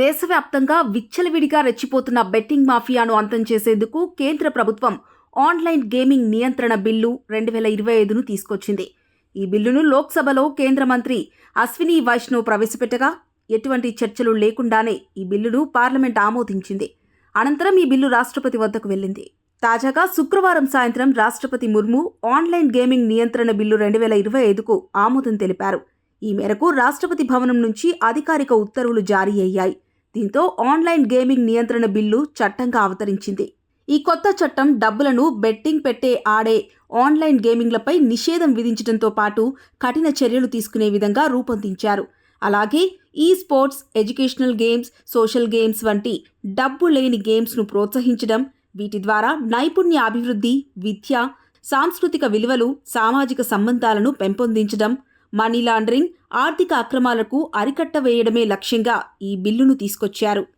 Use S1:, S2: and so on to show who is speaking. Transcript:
S1: దేశవ్యాప్తంగా విచ్చలవిడిగా రెచ్చిపోతున్న బెట్టింగ్ మాఫియాను అంతం చేసేందుకు కేంద్ర ప్రభుత్వం ఆన్లైన్ గేమింగ్ నియంత్రణ బిల్లు రెండు వేల ఇరవై ఐదును తీసుకొచ్చింది. ఈ బిల్లును లోక్సభలో కేంద్ర మంత్రి అశ్విని వైష్ణవ్ ప్రవేశపెట్టగా ఎటువంటి చర్చలు లేకుండానే ఈ బిల్లును పార్లమెంట్ ఆమోదించింది. అనంతరం ఈ బిల్లు రాష్ట్రపతి వద్దకు వెళ్ళింది. తాజాగా శుక్రవారం సాయంత్రం రాష్ట్రపతి ముర్ము ఆన్లైన్ గేమింగ్ నియంత్రణ బిల్లు రెండు వేల ఇరవై ఐదుకు ఆమోదం తెలిపారు. ఈ మేరకు రాష్ట్రపతి భవనం నుంచి అధికారిక ఉత్తర్వులు జారీ అయ్యాయి. దీంతో ఆన్లైన్ గేమింగ్ నియంత్రణ బిల్లు చట్టంగా అవతరించింది. ఈ కొత్త చట్టం డబ్బులను బెట్టింగ్ పెట్టే ఆడే ఆన్లైన్ గేమింగ్లపై నిషేధం విధించడంతో పాటు కఠిన చర్యలు తీసుకునే విధంగా రూపొందించారు. అలాగే ఈ sports educational games social games వంటి డబ్బు లేని గేమ్స్ను ప్రోత్సహించడం వీటి ద్వారా నైపుణ్య అభివృద్ధి విద్య సాంస్కృతిక విలువలు సామాజిక సంబంధాలను పెంపొందించడం మనీ లాండరింగ్ ఆర్థిక అక్రమాలకు అరికట్ట వేయడమే లక్ష్యంగా ఈ బిల్లును తీసుకొచ్చారు.